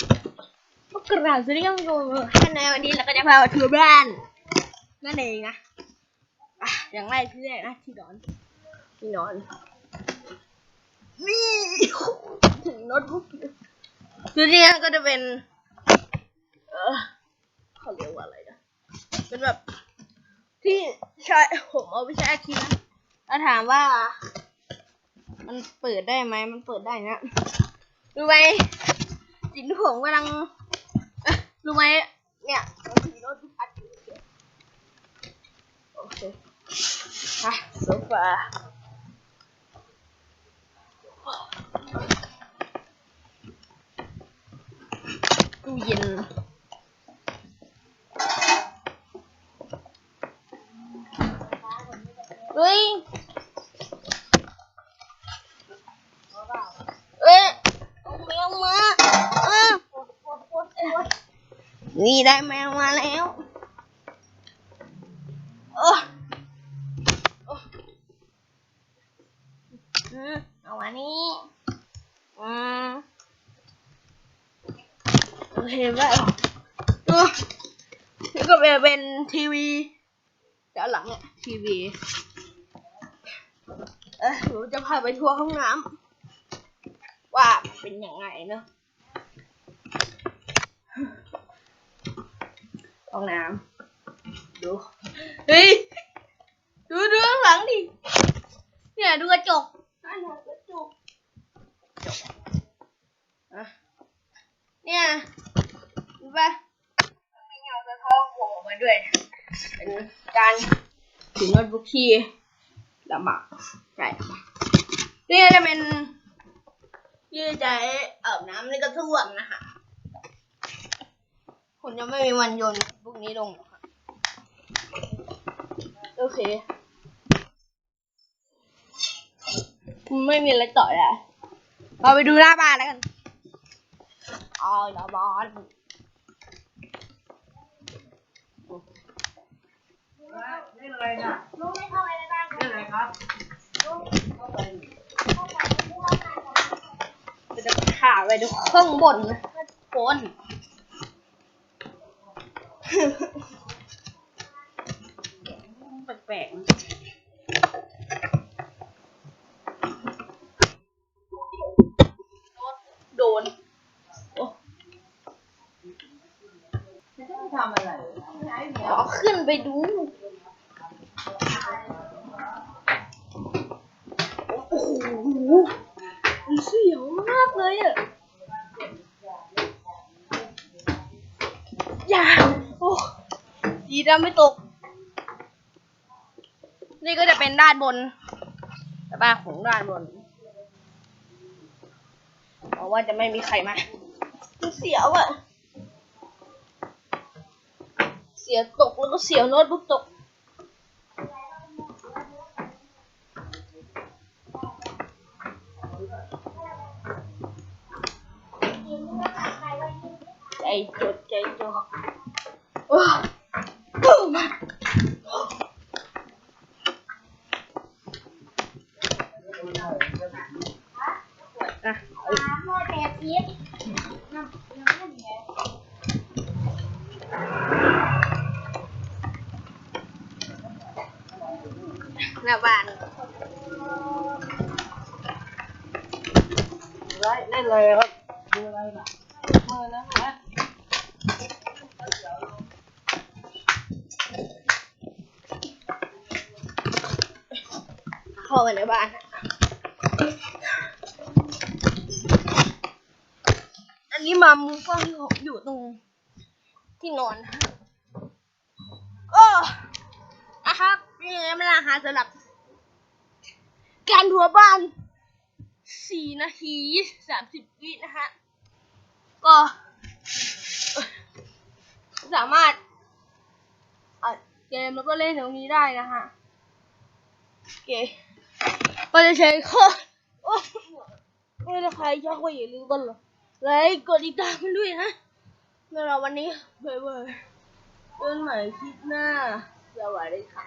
ก็กราบสวัสดีครับทุกคนท่านในวันนี้เราก็จะพามาทัวร์บ้านนั่นเองนะอะอย่างแรกที่แรกนะที่นอนที่นอนนี่ถึงโน้ตบุ๊กคือที่นี่ก็จะเป็น เออเขาเรียกว่าอะไรนะเป็นแบบ ที่ใช้ผมเอาไปใช้อาคีนะแล้วถามว่า มันเปิดได้ไหมมันเปิดได้นะรู้ไหม สิ่งที่ผมกำลังรู้ไหมเนี่ยมันถือโน้ตบุ๊กอัดอยู่โอเคอะโซฟาตู้เย็นเฮ้ย นี่ได้แมวมาแล้วโอ้เอามานี่อืมโอเคไปเออนี่ก็เป็นทีวีด้านหลังเนี่ยทีวีเอ้ยหนูจะพาไปทัวร์ห้องน้ำว่าเป็นยังไงเนอะ ห้องน้ำดูเฮ้ยดูดูข้างหลังดิเนี่ยดูกระจกนั่นน่ะกระจกกระจกอะเนี่ยดูปะมันมีเงาสะท้อนโผล่ออกมาด้วยเป็นการถือโน้ตบุ๊กที่ลำบากใช่นี่จะเป็นที่ใช้เอ่อน้ำในกระท่วมนะคะ ผมยังไม่มีวันโยนพวกนี้ลงหรอกค่ะโอเคไม่มีอะไรต่อแล้วเราไปดูหน้าบ้านแล้วกันอ๋อหน้าบ้านเล่นอะไรน่ะลูกไม่เข้าไปในบ้านเล่นอะไรครับจะข่าวไปดูข้างบนนะโคน แปลกๆโดนโอ้ไม่ต้องทำอะไรขอขึ้นไปดูโอ้โหมันเสียวมากเลยอะ อย่าโอ้ ดีนะไม่ตก นี่ก็จะเป็นด้านบนแต่บ้านของด้านบนเพราะว่าจะไม่มีใครมามันเสียวอะเสียตกแล้วก็เสียวโน้ตบุ๊กตกใจจดใจจ่อโอ้โอ้มาอะเอา หน้าบ้านเล่นอะไรครับดูอะไรน่ะเมื่อนะฮะเข้าไปในบ้าน นี้มามุมกล้องที่ผมอยู่ตรงที่นอนนะโอ้นะครับนี่ไงไม่ลาหาสำหรับ การทัวร์บ้านสี่นาทีสามสิบวินะฮะก็สามารถอัดเกมแล้วก็เล่นตรงนี้ได้นะฮะโอเคก็จะใช้ข้อโอ้ไม่ได้ใครชอบก็อย่าลืมกันหรอ ไลค์กดติดตามด้วยนะสำหรับวันนี้บ๊ายบายเจอกันใหม่คลิปหน้าสวัสดีค่ะ